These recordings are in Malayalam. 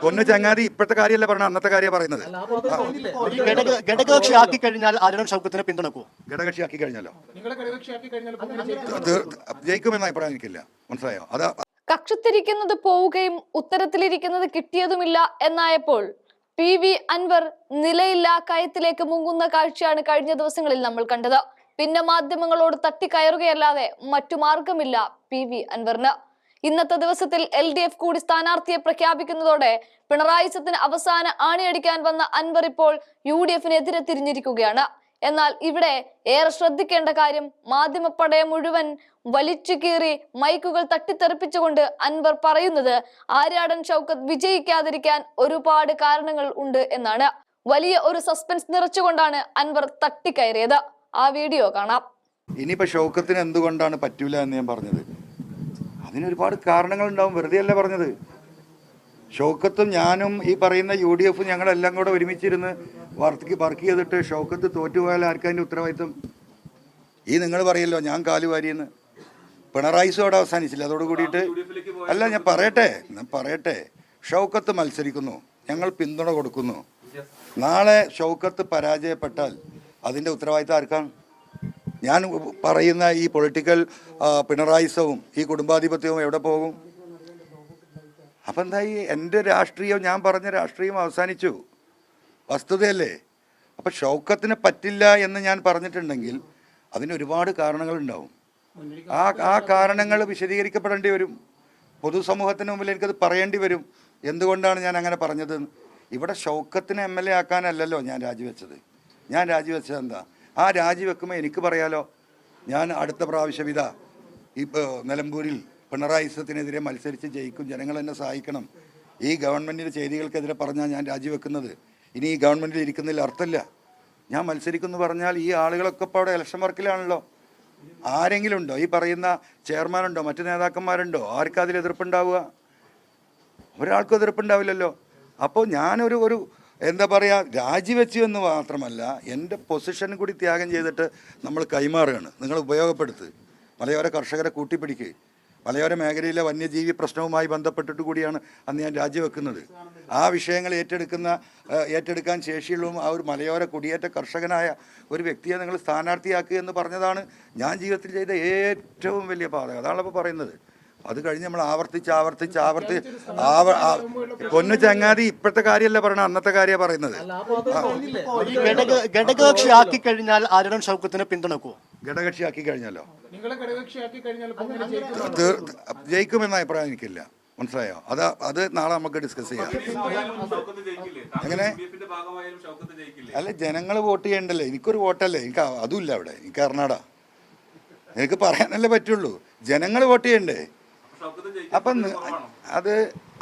പൊന്നു ചങ്ങാതി ഇപ്പോഴത്തെ കാര്യമല്ല പറഞ്ഞ അന്നത്തെ കാര്യം പറയുന്നത്. ഘടകകക്ഷി ആക്കി ഘടകകക്ഷിയാക്കി കഴിഞ്ഞാൽ ആരോടും ഷൗക്കത്തിനെ പിന്തുണക്കുമോ കഴിഞ്ഞല്ലോ ഇങ്ങനെ ജയിക്കും. തീർ- ജയിക്കുമെന്ന അഭിപ്രായം എനിക്കില്ല. മനസ്സിലായോ? അത് കക്ഷത്തിരിക്കുന്നത് പോവുകയും ഉത്തരത്തിലിരിക്കുന്നത് കിട്ടിയതുമില്ല എന്നായപ്പോൾ പി വി അൻവർ നിലയില്ല കയത്തിലേക്ക് മുങ്ങുന്ന കാഴ്ചയാണ് കഴിഞ്ഞ ദിവസങ്ങളിൽ നമ്മൾ കണ്ടത്. പിന്നെ മാധ്യമങ്ങളോട് തട്ടിക്കയറുകയല്ലാതെ മറ്റു മാർഗമില്ല പി വി അൻവറിന്. ഇന്നത്തെ ദിവസത്തിൽ എൽ ഡി എഫ് കൂടി സ്ഥാനാർത്ഥിയെ പ്രഖ്യാപിക്കുന്നതോടെ പിണറായി സത്തിന് അവസാന ആണിയടിക്കാൻ വന്ന അൻവർ ഇപ്പോൾ യു ഡി എഫിനെതിരെ തിരിഞ്ഞിരിക്കുകയാണ്. എന്നാൽ ഇവിടെ ഏറെ ശ്രദ്ധിക്കേണ്ട കാര്യം മാധ്യമപ്പടയെ മുഴുവൻ വലിച്ചു കീറി മൈക്കുകൾ തട്ടിത്തെറിപ്പിച്ചുകൊണ്ട് അൻവർ പറയുന്നത് ആര്യാടൻ ഷൗക്കത്ത് വിജയിക്കാതിരിക്കാൻ ഒരുപാട് കാരണങ്ങൾ ഉണ്ട് എന്നാണ്. വലിയ ഒരു സസ്പെൻസ് നിറച്ചുകൊണ്ടാണ് അൻവർ തട്ടിക്കയറിയത്. ആ വീഡിയോ കാണാം. ഇനിയിപ്പോ ഷൗക്കത്തിന് എന്തുകൊണ്ടാണ് പറ്റൂല എന്ന് ഞാൻ പറഞ്ഞത്? അതിനൊരുപാട് കാരണങ്ങൾ ഉണ്ടാവും വെറുതെ അല്ല പറഞ്ഞത്. ഷൗക്കത്തും ഞാനും ഈ പറയുന്ന യു ഡി എഫും ഞങ്ങളെല്ലാം കൂടെ ഒരുമിച്ചിരുന്ന് വർക്ക് വർക്ക് ചെയ്തിട്ട് ഷൗക്കത്ത് തോറ്റുപോയാൽ ആർക്കതിന്റെ ഉത്തരവാദിത്വം? ഈ നിങ്ങൾ പറയല്ലോ ഞാൻ കാലുവാരിയെന്ന് പിണറായിസും അവിടെ അവസാനിച്ചില്ല. അതോട് കൂടിയിട്ട് അല്ല ഞാൻ പറയട്ടെ ഞാൻ പറയട്ടെ. ഷൗക്കത്ത് മത്സരിക്കുന്നു. ഞങ്ങൾ പിന്തുണ കൊടുക്കുന്നു. നാളെ ഷൗക്കത്ത് പരാജയപ്പെട്ടാൽ അതിന്റെ ഉത്തരവാദിത്തം ആർക്കാണ്? ഞാൻ പറയുന്ന ഈ പൊളിറ്റിക്കൽ പിണറായിസവും ഈ കുടുംബാധിപത്യവും എവിടെ പോകും? അപ്പം എന്തായി എന്റെ രാഷ്ട്രീയം ഞാൻ പറഞ്ഞ രാഷ്ട്രീയം അവസാനിച്ചു. വസ്തുതയല്ലേ? അപ്പം ഷൗക്കത്തിന് പറ്റില്ല എന്ന് ഞാൻ പറഞ്ഞിട്ടുണ്ടെങ്കിൽ അതിന് ഒരുപാട് കാരണങ്ങളുണ്ടാവും ആ ആ കാരണങ്ങൾ വിശദീകരിക്കപ്പെടേണ്ടി വരും. പൊതുസമൂഹത്തിന് മുമ്പിൽ എനിക്കത് പറയേണ്ടി വരും. എന്തുകൊണ്ടാണ് ഞാൻ അങ്ങനെ പറഞ്ഞത്? ഇവിടെ ഷൗക്കത്തിന് എം എൽ എ ആക്കാനല്ലല്ലോ ഞാൻ രാജിവെച്ചത്. ഞാൻ രാജിവെച്ചത് എന്താ? ആ രാജിവെക്കുമ്പോൾ എനിക്ക് പറയാലോ ഞാൻ അടുത്ത പ്രാവശ്യം ഇതാ ഇപ്പോൾ നിലമ്പൂരിൽ പിണറായി സത്തിനെതിരെ മത്സരിച്ച് ജയിക്കും ജനങ്ങൾ എന്നെ സഹായിക്കണം. ഈ ഗവൺമെന്റിന്റെ ചെയ്തികൾക്കെതിരെ പറഞ്ഞാൽ ഞാൻ രാജിവെക്കുന്നത്. ഇനി ഈ ഗവൺമെന്റിൽ ഇരിക്കുന്നതിൽ അർത്ഥമില്ല. ഞാൻ മത്സരിക്കുന്നു പറഞ്ഞാൽ ഈ ആളുകളൊക്കെ ഇപ്പോൾ അവിടെ ഇലക്ഷൻ വർക്കിലാണല്ലോ. ആരെങ്കിലും ഉണ്ടോ ഈ പറയുന്ന ചെയർമാനുണ്ടോ? മറ്റു നേതാക്കന്മാരുണ്ടോ? ആർക്കും അതിൽ എതിർപ്പുണ്ടാവുക? ഒരാൾക്കും എതിർപ്പുണ്ടാവില്ലല്ലോ. അപ്പോൾ ഞാനൊരു ഒരു എന്താ പറയുക രാജിവെച്ചു എന്ന് മാത്രമല്ല എന്റെ പൊസിഷൻ കൂടി ത്യാഗം ചെയ്തിട്ട് നമ്മൾ കൈമാറുകയാണ്. നിങ്ങൾ ഉപയോഗപ്പെടുത്ത്. മലയോര കർഷകരെ കൂട്ടിപ്പിടിക്കുക മലയോര മേഖലയിലെ വന്യജീവി പ്രശ്നവുമായി ബന്ധപ്പെട്ടിട്ട് കൂടിയാണ് അന്ന് ഞാൻ രാജിവെക്കുന്നത്. ആ വിഷയങ്ങൾ ഏറ്റെടുക്കുന്ന ഏറ്റെടുക്കാൻ ശേഷിയുള്ളതും ആ ഒരു മലയോര കുടിയേറ്റ കർഷകനായ ഒരു വ്യക്തിയെ നിങ്ങൾ സ്ഥാനാർത്ഥിയാക്കുക എന്ന് പറഞ്ഞതാണ് ഞാൻ ജീവിതത്തിൽ ചെയ്ത ഏറ്റവും വലിയ പാത. അതാണ് ഇപ്പോൾ പറയുന്നത്. അത് കഴിഞ്ഞ് നമ്മൾ ആവർത്തിച്ച് ആവർത്തിച്ച് ആവർത്തി ആവ പൊന്നു ചങ്ങാതി ഇപ്പോഴത്തെ കാര്യമല്ല പറയണ അന്നത്തെ കാര്യമാണ് പറയുന്നത്. ഘടകകക്ഷി ആക്കി കഴിഞ്ഞാൽ ആര്യടൻ ഷൗക്കത്തിനെ പിന്തുണക്കുമോ കഴിഞ്ഞല്ലോ ഇങ്ങനെ ജയിക്കും. തീർ- ജയിക്കുമെന്ന അഭിപ്രായം എനിക്കില്ല. മനസ്സിലായോ? അത് അത് നാളെ നമുക്ക് ഡിസ്കസ് ചെയ്യാം. അങ്ങനെ അല്ല ജനങ്ങൾ വോട്ട് ചെയ്യണ്ടല്ലേ? എനിക്കൊരു വോട്ടല്ലേ? എനിക്ക് അതുമില്ല അവിടെ. എനിക്ക് കർണാടക. എനിക്ക് പറയാനല്ലേ പറ്റുള്ളൂ. ജനങ്ങൾ വോട്ട് ചെയ്യണ്ടേ? അപ്പം അത്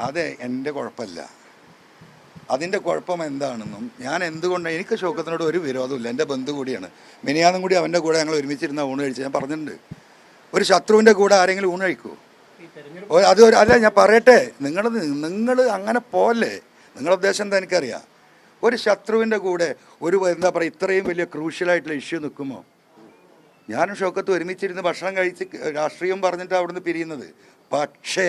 അതെ എന്റെ കുഴപ്പമില്ല. അതിന്റെ കുഴപ്പം എന്താണെന്നും ഞാൻ എന്തുകൊണ്ട് എനിക്ക് ഷൗക്കത്തിനോട് ഒരു വിരോധമില്ല എന്റെ ബന്ധു കൂടിയാണ്. മിനിയാന്നും കൂടി അവന്റെ കൂടെ ഞങ്ങൾ ഒരുമിച്ചിരുന്ന ഊണ് കഴിച്ച് ഞാൻ പറഞ്ഞിട്ടുണ്ട്. ഒരു ശത്രുവിന്റെ കൂടെ ആരെങ്കിലും ഊണ് കഴിക്കുമോ ഓ, അത് ഒരു അല്ല ഞാൻ പറയട്ടെ. നിങ്ങൾ നിങ്ങൾ അങ്ങനെ പോലെ നിങ്ങളുടെ ഉദ്ദേശം എന്താ എനിക്കറിയാം? ഒരു ശത്രുവിന്റെ കൂടെ ഒരു എന്താ പറയുക ഇത്രയും വലിയ ക്രൂഷ്യലായിട്ടുള്ള ഇഷ്യൂ നിൽക്കുമോ? ഞാനും ഷൗക്കത്ത് ഒരുമിച്ചിരുന്ന് ഭക്ഷണം കഴിച്ച് രാഷ്ട്രീയം പറഞ്ഞിട്ട് അവിടുന്ന് പിരിയുന്നത്. പക്ഷേ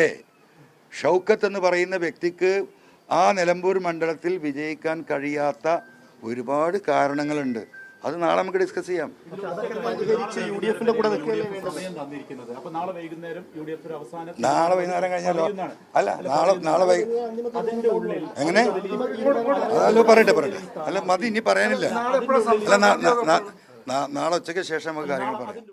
ഷൗക്കത്ത് എന്ന് പറയുന്ന വ്യക്തിക്ക് ആ നിലമ്പൂർ മണ്ഡലത്തിൽ വിജയിക്കാൻ കഴിയാത്ത ഒരുപാട് കാരണങ്ങളുണ്ട്. അത് നാളെ നമുക്ക് ഡിസ്കസ് ചെയ്യാം. നാളെ വൈകുന്നേരം കഴിഞ്ഞാലോ? അല്ല നാളെ നാളെ വൈ എങ്ങനെ? അതല്ലോ പറയട്ടെ പറയട്ടെ. അല്ല മതി ഇനി പറയാനില്ല. അല്ല നാളെ ഉച്ചയ്ക്ക് ശേഷം നമുക്ക് കാര്യങ്ങൾ പറയാം.